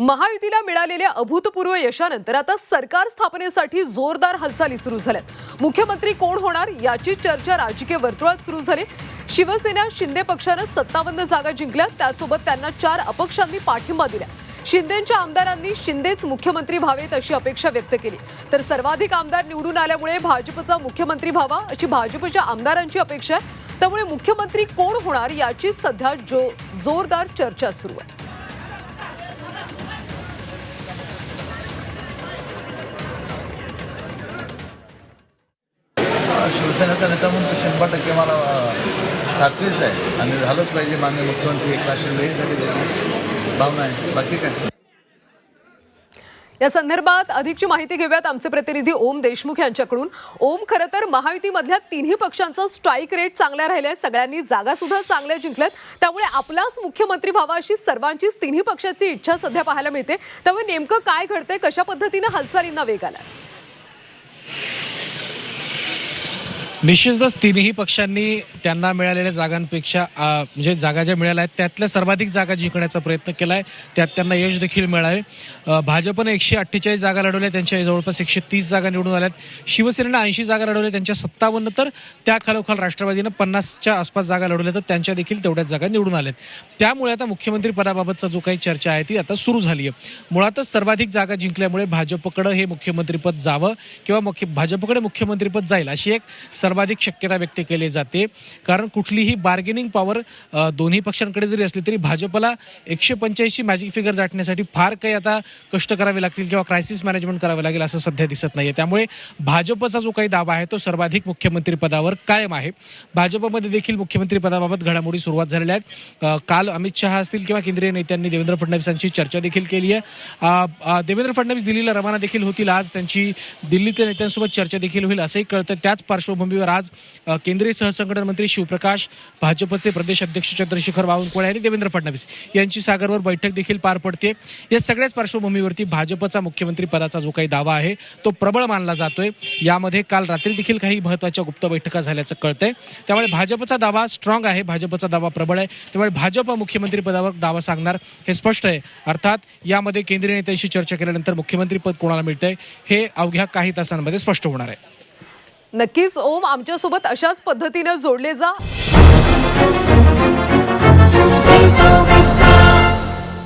महायुतीला मिळालेल्या अभूतपूर्व यशानंतर आता सरकार स्थापनेसाठी जोरदार हालचाली सुरू झाल्यात. मुख्यमंत्री कोण होणार याची चर्चा राजकीय वर्तुळात सुरू झाली. शिवसेना शिंदे पक्षानं सत्तावन्न जागा जिंकल्या त्यासोबत त्यांना चार अपक्षांनी पाठिंबा दिला. शिंदेच्या आमदारांनी शिंदेच मुख्यमंत्री व्हावेत अशी अपेक्षा व्यक्त केली. तर सर्वाधिक आमदार निवडून आल्यामुळे भाजपचा मुख्यमंत्री व्हावा अशी भाजपच्या आमदारांची अपेक्षा आहे. त्यामुळे मुख्यमंत्री कोण होणार याची सध्या जो जोरदार चर्चा सुरू आहे. शिवसेनेचा नेता म्हणून तो शंभर टक्के मला खात्रीच आहे. आणि झालंच पाहिजे मान्य मुख्यमंत्री एकनाथ शिंदे वेगळीच भावना आहे. बाकी काय? या संदर्भात अधिकची माहिती घेऊयात आमचे प्रतिनिधी ओम देशमुख यांच्याकडून. ओम खरं तर महायुतीमधल्या तिन्ही पक्षांचा स्ट्राईक रेट चांगला राहिलाय सगळ्यांनी जागा सुद्धा चांगल्या जिंकल्यात. त्यामुळे आपलाच मुख्यमंत्री व्हावा अशी सर्वांचीच तिन्ही पक्षाची इच्छा सध्या पाहायला मिळते. त्यामुळे नेमकं काय घडतंय? कशा पद्धतीनं हालचालींना वेग आलाय? निश्चितच तिन्ही पक्षांनी त्यांना मिळालेल्या जागांपेक्षा म्हणजे जागा ज्या मिळाल्या आहेत त्यातल्या सर्वाधिक जागा जिंकण्याचा प्रयत्न केला आहे त्यात त्यांना यश देखील मिळाले भाजपनं एकशे अठ्ठेचाळीस जागा लढवल्या त्यांच्या जवळपास एकशे तीस जागा निवडून आल्यात. शिवसेनेनं ऐंशी जागा लढवल्या त्यांच्या सत्तावन्न तर त्या खालोखाल राष्ट्रवादीनं पन्नासच्या आसपास जागा लढवल्या तर त्यांच्या देखील तेवढ्याच जागा निवडून आल्यात. त्यामुळे आता मुख्यमंत्री पदाबाबतचा जो काही चर्चा आहे ती आता सुरू झाली आहे मुळातच सर्वाधिक जागा जिंकल्यामुळे भाजपकडं हे मुख्यमंत्रीपद जावं किंवा मुख्य भाजपकडे मुख्यमंत्रीपद जाईल अशी एक सर्वाधिक शक्यता व्यक्त केली जाते. कारण कुठलीही बार्गेनिंग पॉवर दोन्ही पक्षांकडे जरी असली तरी भाजपला एकशे पंच्याऐंशी मॅजिक फिगर जाटण्यासाठी फार काही आता कष्ट करावे लागतील किंवा क्रायसिस मॅनेजमेंट करावे लागेल असं सध्या दिसत नाही त्यामुळे भाजपचा जो काही दावा आहे तो सर्वाधिक मुख्यमंत्रीपदावर कायम आहे. भाजपमध्ये देखील मुख्यमंत्रीपदाबाबत घडामोडी सुरुवात झालेल्या आहेत. काल अमित शहा असतील किंवा केंद्रीय नेत्यांनी देवेंद्र फडणवीसांची चर्चा देखील केली आहे. देवेंद्र फडणवीस दिल्लीला रवाना देखील होतील. आज त्यांची दिल्लीतल्या नेत्यांसोबत चर्चा देखील होईल असंही कळतं त्याच पार्श्वभूमीवर आज केंद्रीय सहसंघटन मंत्री शिवप्रकाश भाजपचे प्रदेश अध्यक्ष चंद्रशेखर बावनकुळे आणि देवेंद्र फडणवीस यांची सागरवर बैठक देखील पार पडते या सगळ्याच पार्श्वभूमीवरती भाजपचा मुख्यमंत्री पदाचा जो काही दावा आहे तो प्रबळ मानला जातोय. यामध्ये काल रात्री देखील काही महत्त्वाच्या गुप्त बैठका झाल्याचं कळतंय. त्यामुळे भाजपचा दावा स्ट्रॉंग आहे भाजपचा दावा प्रबळ आहे. त्यामुळे भाजप मुख्यमंत्री पदावर दावा सांगणार हे स्पष्ट आहे. अर्थात यामध्ये केंद्रीय नेत्यांशी चर्चा केल्यानंतर मुख्यमंत्री पद कोणाला मिळतंय हे अवघ्या काही तासांमध्ये स्पष्ट होणार आहे. नक्कीच ओम आमच्यासोबत अशाच पद्धतीनं जोडले जा.